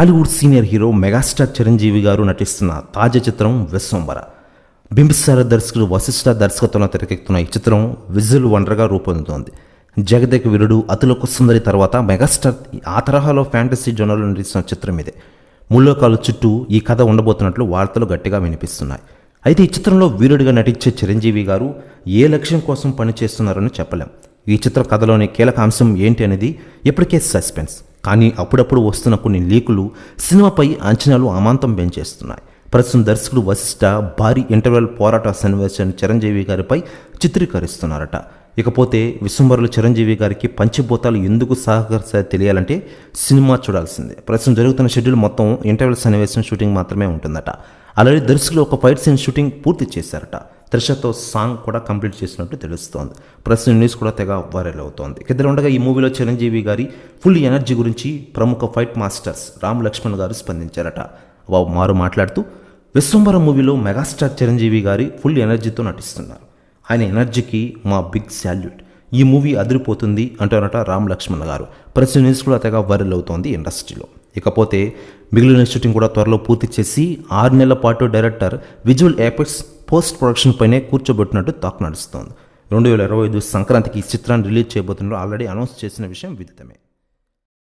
Tollywood senior hero megastar Chiranjeevi garu నటిస్తున్న తాజా చిత్రం విశ్వంబర బింబిసార దర్శకుడు వశిష్ఠ దర్శకత్వంలో తెరకెక్కుతున్న ఈ చిత్రం విజువల్ వండర్గా రూపొందుతోంది. జగదేక వీరుడు అతులకు సుందరి తర్వాత మెగాస్టార్ ఆ తరహాలో ఫ్యాంటసీ జోనర్లో నటిస్తున్న చిత్రం ఇదే. ముల్లోకాలు చుట్టూ ఈ కథ ఉండబోతున్నట్లు వార్తలు గట్టిగా వినిపిస్తున్నాయి. అయితే ఈ చిత్రంలో వీరుడిగా నటించే చిరంజీవి గారు ఏ లక్ష్యం కోసం పనిచేస్తున్నారని చెప్పలేం. ఈ చిత్ర కథలోని కీలక అంశం ఏంటి అనేది ఇప్పటికే సస్పెన్స్. కానీ అప్పుడప్పుడు వస్తున్న కొన్ని లీకులు సినిమాపై అంచనాలు అమాంతం పెంచేస్తున్నాయి. ప్రస్తుతం దర్శకుడు వశిష్ఠ భారీ ఇంటర్వెల్ పోరాట సన్నివేశాన్ని చిరంజీవి గారిపై చిత్రీకరిస్తున్నారట. ఇకపోతే విశ్వంబరులు చిరంజీవి గారికి పంచభూతాలు ఎందుకు సహకరిస్తాయో తెలియాలంటే సినిమా చూడాల్సిందే. ప్రస్తుతం జరుగుతున్న షెడ్యూల్ మొత్తం ఇంటర్వెల్ సన్నివేశం షూటింగ్ మాత్రమే ఉంటుందట. అలాగే దర్శకులు ఒక ఫైట్ సీన్ షూటింగ్ పూర్తి చేశారట. త్రిషతో సాంగ్ కూడా కంప్లీట్ చేసినట్టు తెలుస్తోంది. ప్రెస్ న్యూస్ కూడా తెగ వైరల్ అవుతోంది. ఇద్దరు ఉండగా ఈ మూవీలో చిరంజీవి గారి ఫుల్ ఎనర్జీ గురించి ప్రముఖ ఫైట్ మాస్టర్స్ రామ్ లక్ష్మణ్ గారు స్పందించారట. వావ్ మారు మాట్లాడుతూ విశ్వంబర మూవీలో మెగాస్టార్ చిరంజీవి గారి ఫుల్ ఎనర్జీతో నటిస్తున్నారు. ఆయన ఎనర్జీకి మా బిగ్ శాల్యూట్ ఈ మూవీ అదిరిపోతుంది అంటున్నట రామ్ లక్ష్మణ్ గారు. ప్రెస్ న్యూస్ కూడా తెగ వైరల్ అవుతోంది ఇండస్ట్రీలో. ఇకపోతే మిగిలిన షూటింగ్ కూడా త్వరలో పూర్తి చేసి ఆరు నెలల పాటు director visual effects post production పైనే కూర్చోబెట్టినట్టు తాకు నడుస్తోంది. రెండు వేల ఇరవై ఐదు సంక్రాంతికి ఈ చిత్రాన్ని రిలీజ్ చేయబోతున్నారు. ఆల్రెడీ అనౌన్స్ చేసిన విషయం విదితమే.